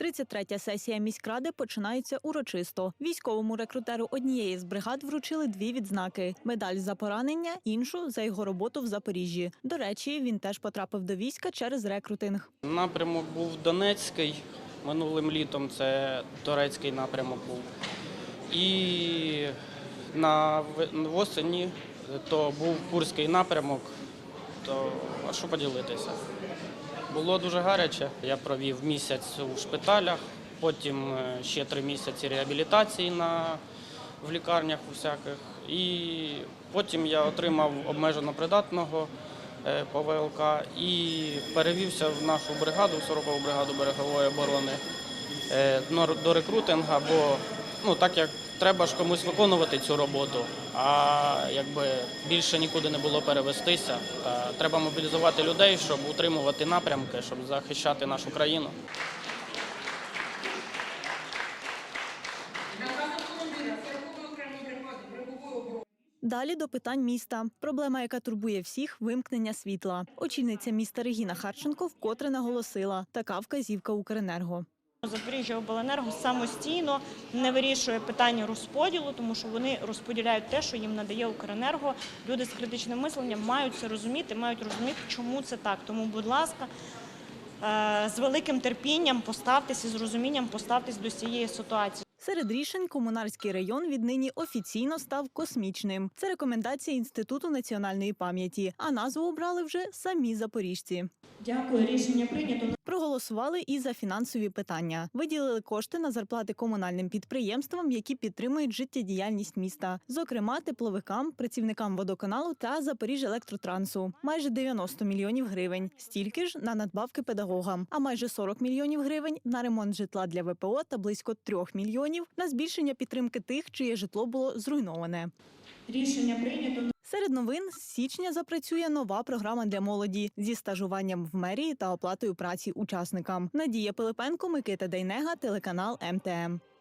33-я сесія міськради починається урочисто. Військовому рекрутеру однієї з бригад вручили дві відзнаки: медаль за поранення, іншу за його роботу в Запоріжжі. До речі, він теж потрапив до війська через рекрутинг. Напрямок був Донецький. Минулим літом це турецький напрямок був. І на в- осені то був Курський напрямок. То а що поділитися? Було дуже гаряче. Я провів місяць у шпиталях, потім е, ще три місяці реабілітації на, в лікарнях усяких. І потім я отримав обмежено придатного е, по ВЛК і перевівся в нашу бригаду, в 40-ту бригаду берегової оборони е, до рекрутинга, бо ну, так як треба ж комусь виконувати цю роботу, а якби більше нікуди не було перевестися. Та треба мобілізувати людей, щоб утримувати напрямки, щоб захищати нашу країну. Далі до питань міста. Проблема, яка турбує всіх вимкнення світла. Очільниця міста Регіна Харченко вкотре наголосила. Така вказівка Укренерго. Запоріжжя обленерго самостійно не вирішує питання розподілу, тому що вони розподіляють те, що їм надає Укренерго. Люди з критичним мисленням мають це розуміти, мають розуміти, чому це так. Тому, будь ласка, е, з великим терпінням поставтеся, з розумінням поставтесь до цієї ситуації. Серед рішень комунарський район віднині офіційно став космічним. Це рекомендація Інституту національної пам'яті, а назву обрали вже самі запоріжці. Дякую, рішення прийнято. Проголосували і за фінансові питання. Виділили кошти на зарплати комунальним підприємствам, які підтримують життєдіяльність міста, зокрема тепловикам, працівникам водоканалу та Запоріжжя-електротрансу. Майже 90 мільйонів гривень. Стільки ж на надбавки педагогам, а майже 40 мільйонів гривень на ремонт житла для ВПО та близько 3 мільйонів на збільшення підтримки тих, чиє житло було зруйноване. Рішення прийнято. Серед новин з січня запрацює нова програма для молоді зі стажуванням в мерії та оплатою праці учасникам. Надія Пилипенко, Микита Дейнега, телеканал МТМ.